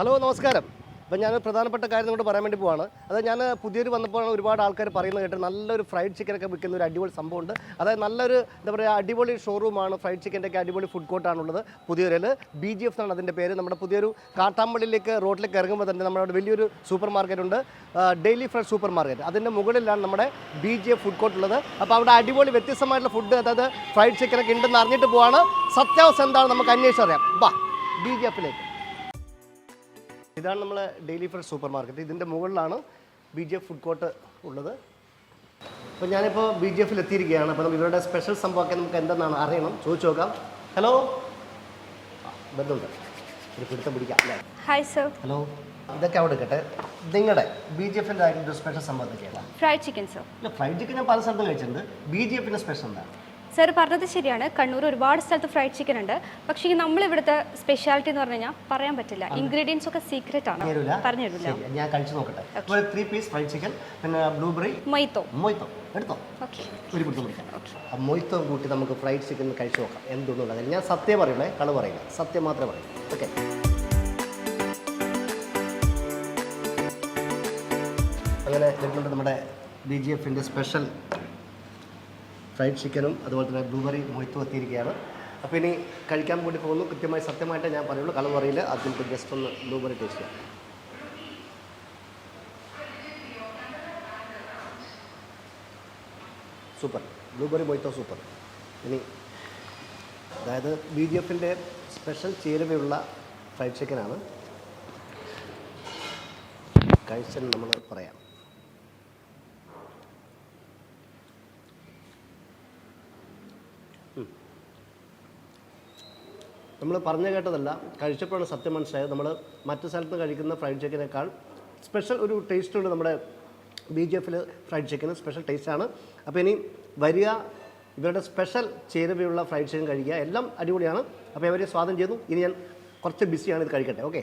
Hello നമസ്കാരം. അപ്പം ഞാൻ പ്രധാനപ്പെട്ട കാര്യം നിങ്ങളോട് പറയാൻ വേണ്ടി പോവാണ്. അതായത് ഞാൻ പുതിയൊരു വന്നപ്പോഴാണ് ഒരുപാട് ആൾക്കാർ പറയുന്നത് കേട്ട് നല്ലൊരു ഫ്രൈഡ് ചിക്കനൊക്കെ വിൽക്കുന്ന ഒരു അടിപൊളി സംഭവമുണ്ട്. അതായത് നല്ലൊരു എന്താ പറയുക അടിപൊളി ഷോറൂമാണ് ഫ്രൈഡ് ചിക്കന്റെ ഒക്കെ അടിപൊളി ഫുഡ് കോർട്ടാണുള്ളത് പുതിയൊരു ബി ജി എഫ് എന്നാണ് അതിന്റെ പേര്. നമ്മുടെ പുതിയൊരു കാട്ടാമ്പള്ളിയിലേക്ക് റോഡിലേക്ക് ഇറങ്ങുമ്പോൾ തന്നെ നമ്മുടെ വലിയൊരു സൂപ്പർ മാർക്കറ്റ് ഉണ്ട്. ഡെയിലി ഫ്രഷ് സൂപ്പർ മാർക്കറ്റ് അതിന്റെ മുകളിലാണ് നമ്മുടെ B G F food court ഉള്ളത്. അപ്പോൾ അവിടെ അടിപൊളി വ്യത്യസ്തമായിട്ടുള്ള ഫുഡ് അതായത് ഫ്രൈഡ് ചിക്കനൊക്കെ ഉണ്ടെന്ന് അറിഞ്ഞിട്ട് പോവാണ്. സത്യാവസ്ഥ എന്താണ് നമുക്ക് അന്വേഷിച്ചറിയാം ബാ ബി ജി എഫിലേക്ക് ഇതാണ് നമ്മളെ ഡെയിലി ഫ്രഷ് സൂപ്പർ മാർക്കറ്റ് ഇതിന്റെ മുകളിലാണ് B G F food court ഉള്ളത്. അപ്പോൾ ഞാനിപ്പോൾ ബി ജി എഫിൽ എത്തിയിരിക്കുകയാണ്. അപ്പോൾ ഇവരുടെ സ്പെഷ്യൽ സംഭവമൊക്കെ നമുക്ക് എന്തെന്നാണ് അറിയണം. ചോദിച്ചു നോക്കാം. ഹലോ ബന്ധമുണ്ട് ഒരു പിടുത്തം പിടിക്കാം അല്ലേ? ഹായ് സർ ഹലോ ഇതൊക്കെ അവിടെ കേട്ടെ നിങ്ങളുടെ ബി ജി എഫിന്റെ ആയിട്ട് സ്പെഷ്യൽ സംഭവം ഫ്രൈഡ് ചിക്കൻ സർ ഇല്ല ഫ്രൈഡ് ചിക്കൻ ഞാൻ പല സ്ഥലത്തും കഴിച്ചിട്ടുണ്ട്. ബി ജി എഫിന്റെ സ്പെഷ്യൽ എന്താണ്? സർ പറഞ്ഞത് ശരിയാണ്. കണ്ണൂർ ഒരുപാട് സ്ഥലത്ത് ഫ്രൈഡ് ചിക്കൻ ഉണ്ട്. പക്ഷേ ഈ നമ്മൾ ഇവിടുത്തെ സ്പെഷ്യാലിറ്റി എന്ന് പറഞ്ഞു കഴിഞ്ഞാൽ പറയാൻ പറ്റില്ല. ഇൻഗ്രീഡിയൻസ് ഒക്കെ സീക്രട്ട് ആണ്. പറഞ്ഞു തരില്ല ഞാൻ കഴിച്ചു നോക്കട്ടെ. ഒരു ത്രീ പീസ് ഫ്രൈഡ് ചിക്കൻ പിന്നെ ബ്ലൂബെറി മൊയ്ത്തോ. മൊയ്ത്തോ. എടുത്തോ? ഓക്കെ ഒരു പിടുത്തം പിടിക്കാം. മൊയ്ത്തോ കൂട്ടി നമുക്ക് ഫ്രൈഡ് ചിക്കൻ കഴിച്ചു നോക്കാം. എന്തുള്ളത് ഞാൻ സത്യം പറയണേ കള പറയില്ല സത്യം മാത്രമേ പറയൂ ഓക്കെ അങ്ങനെ വരുന്നുണ്ട് നമ്മുടെ ബി ജി എഫിന്റെ സ്പെഷ്യൽ ഫ്രൈഡ് ചിക്കനും അതുപോലെ തന്നെ ബ്ലൂബെറി മൊയ്ത്തും എത്തിയിരിക്കുകയാണ്. അപ്പോൾ ഇനി കഴിക്കാൻ വേണ്ടി പോകുന്നു. കൃത്യമായി സത്യമായിട്ട് ഞാൻ പറയുള്ളൂ. കളർ പറയില്ല. അതിൽ ജസ്റ്റ് ഒന്ന് ബ്ലൂബെറി ടേസ്റ്റ് ചെയ്യാം. സൂപ്പർ. Blueberry mojito super. ഇനി അതായത് ബി ജി എഫിന്റെ സ്പെഷ്യൽ ചേരുവയുള്ള ഫ്രൈഡ് ചിക്കനാണ് കഴിച്ചെന്ന് നമ്മൾ പറയാം. നമ്മൾ പറഞ്ഞു കേട്ടതല്ല കഴിച്ചപ്പോഴാണ് സത്യം മനസ്സിലായത്. നമ്മൾ മറ്റു സ്ഥലത്ത് കഴിക്കുന്ന ഫ്രൈഡ് ചിക്കനേക്കാൾ സ്പെഷ്യൽ ഒരു ടേസ്റ്റ് ഉണ്ട് നമ്മുടെ ബി ജി എഫിൽ ഫ്രൈഡ് ചിക്കന് സ്പെഷ്യൽ ടേസ്റ്റാണ് അപ്പോൾ ഇനി വരിക ഇവരുടെ സ്പെഷ്യൽ ചേരുവയുള്ള ഫ്രൈഡ് ചിക്കൻ കഴിക്കുക എല്ലാം അടിപൊളിയാണ്. അപ്പോൾ ഇവരെ സ്വാദം ചെയ്തു ഇനി ഞാൻ കുറച്ച് ബിസിയാണ് ഇത് കഴിക്കട്ടെ ഓക്കെ